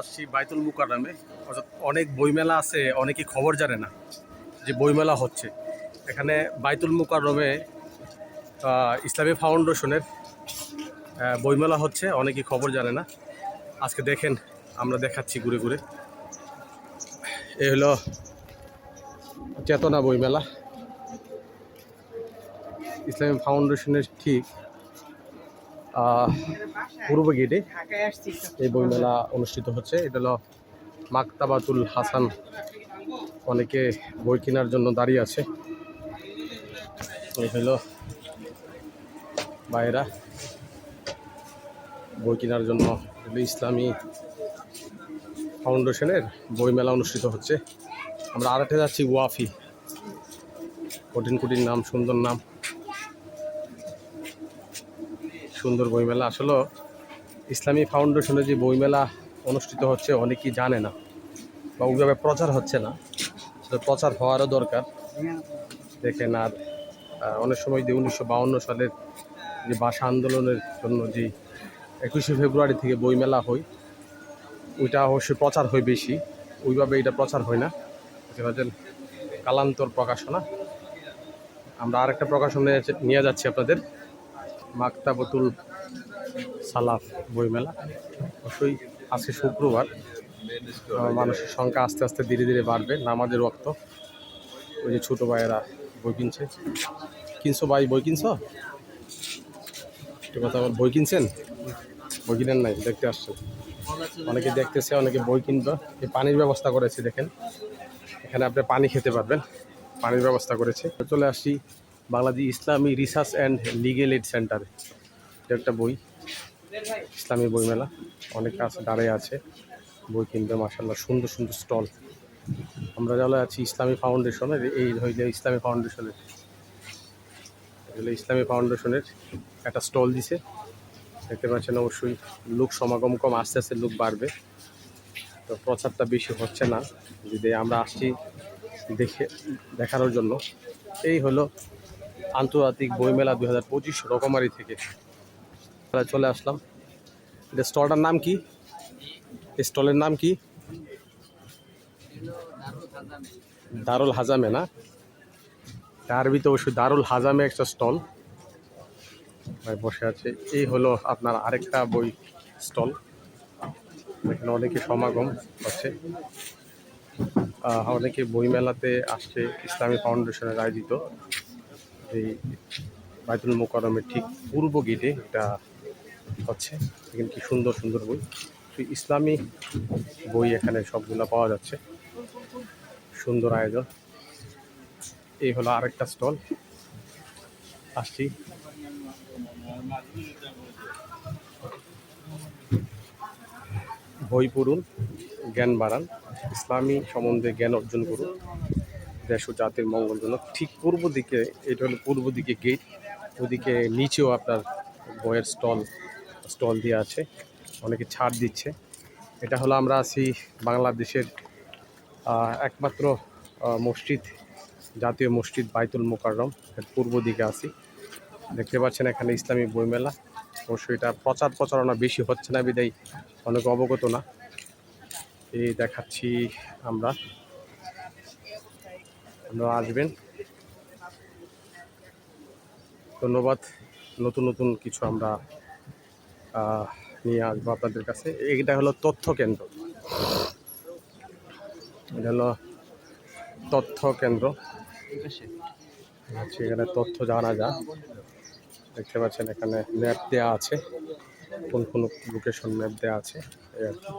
আসছি বাইতুল মুকাররামে। অর্থাৎ অনেক বইমেলা আছে অনেকেই খবর জানে না যে বইমেলা হচ্ছে। এখানে বাইতুল মুকাররমে আহ, ইসলামী ফাউন্ডেশনের বইমেলা হচ্ছে অনেকেই খবর জানে না। আজকে দেখেন আমরা দেখাচ্ছি ঘুরে ঘুরে। এ হলো চেতনা বইমেলা। ইসলামী ফাউন্ডেশনের ঠিক পূর্ব গেটে এই বইমেলা অনুষ্ঠিত হচ্ছে। এটা হলো মাকতাবাতুল হাসান। অনেকে বই কেনার জন্য দাঁড়িয়ে আছে। এই হলো বাইরা বই কেনার জন্য ইসলামী ফাউন্ডেশনের বইমেলা অনুষ্ঠিত হচ্ছে। আমরা আরেকটা যাচ্ছি ওয়াফি। কঠিন কঠিন নাম, সুন্দর নাম। সুন্দর বইমেলা। আসলে ইসলামী ফাউন্ডেশনে যে বইমেলা অনুষ্ঠিত হচ্ছে অনেকেই জানে না বা ওইভাবে প্রচার হচ্ছে না। সেটা প্রচার হওয়ারও দরকার। দেখেন আর অনেক সময় যে উনিশশো সালের যে ভাষা আন্দোলনের জন্য যে একুশে ফেব্রুয়ারি থেকে বইমেলা হয়, ওইটা অবশ্যই প্রচার হয় বেশি। ওইভাবে এটা প্রচার হয় না। এটা কালান্তর প্রকাশনা। আমরা আরেকটা প্রকাশনে নিয়ে যাচ্ছি আপনাদের। মাকতাবতুল সালাফ বইমেলা। অবশ্যই আজকে শুক্রবার মানুষের সংখ্যা আস্তে আস্তে ধীরে ধীরে বাড়বে নামাজের রক্ত ওই যে ছোটো ভাইয়েরা বই কিনছে। কিনছো ভাই, বই কিনছো? একটু কথা বই কিনছেন? বই কিনেন নাই, দেখতে আসছেন। অনেকে দেখতেছে, অনেকে বই কিনবে। এই পানির ব্যবস্থা করেছে, দেখেন। এখানে আপনি পানি খেতে পারবেন। পানির ব্যবস্থা করেছে। চলে আসছি Bangladesh Islami research and legal aid center. এটা একটা বই। ইসলামী বইমেলা। অনেক আছে দাঁড়িয়ে আছে। বই কিনবে মাসাল্লাহ সুন্দর সুন্দর স্টল। আমরা যারা আছি ইসলামী ফাউন্ডেশনের এই হইলে ইসলামী ফাউন্ডেশনের। ইসলামী ফাউন্ডেশনের একটা স্টল দিছে। দেখতে পাচ্ছেন অবশ্যই লোক সমাগম কম, আস্তে আস্তে লোক বাড়বে। তো প্রচারটা বেশি হচ্ছে না। যদি আমরা আসছি দেখে, দেখানোর জন্য। এই হলো আন্তর্জাতিক বইমেলা দু হাজার পঁচিশ রকমারি থেকে। চলে আসলাম। এটা স্টলটার নাম কি? স্টলের নাম কি? দারুল হাজামে না? আরবিতে অবশ্যই দারুল হাজামে একটা স্টল। বসে আছে। এই হলো আপনার আরেকটা বই স্টল। এখানে অনেকে সমাগম আহ, অনেকে বইমেলাতে আসছে। ইসলামী ফাউন্ডেশনের আয়োজিত। এই বাইতুল মোকারমের ঠিক পূর্ব গেটে এটা হচ্ছে। এখানে কি সুন্দর সুন্দর বই। ইসলামী বই এখানে সবগুলো পাওয়া যাচ্ছে। সুন্দর আয়োজন। এই হলো আরেকটা স্টল। আসছি। বই পড়ুন, জ্ঞান বাড়ান। ইসলামী সম্বন্ধে জ্ঞান অর্জন করুন। দেশ ও জাতির মঙ্গলজনক। ঠিক পূর্ব দিকে, এটা হলো পূর্ব দিকে গেট ওদিকে নিচেও আপনার বইয়ের স্টল স্টল দিয়ে আছে। অনেকে ছাড় দিচ্ছে। এটা হলো আমরা আছি বাংলাদেশের একমাত্র মসজিদ, জাতীয় মসজিদ বাইতুল মোকাররম। পূর্ব দিকে আছি। দেখতে পাচ্ছেন এখানে ইসলামী বইমেলা। অবশ্যই এটা প্রচার প্রচারণা বেশি হচ্ছে না, বিদায় অনেক অবগত না। এই দেখাচ্ছি আমরা। আপনারা আসবেন। ধন্যবাদ। নতুন নতুন কিছু আমরা নিয়ে আসব আপনাদের কাছে। এটা হলো তথ্য কেন্দ্র। এটা হলো তথ্য কেন্দ্র। হচ্ছে এখানে তথ্য জানা যায় দেখতে পাচ্ছেন এখানে ম্যাপ দেওয়া আছে। কোন কোন লোকেশন ম্যাপ দেওয়া আছে এই আর কি।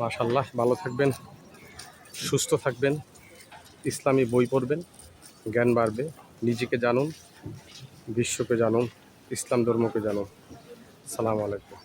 মাশাল্লাহ ভালো থাকবেন, সুস্থ থাকবেন, ইসলামী বই পড়বেন, জ্ঞান বাড়বে, নিজেকে জানুন, বিশ্বকে জানুন, ইসলাম ধর্মকে জানুন। সালাম আলাইকুম।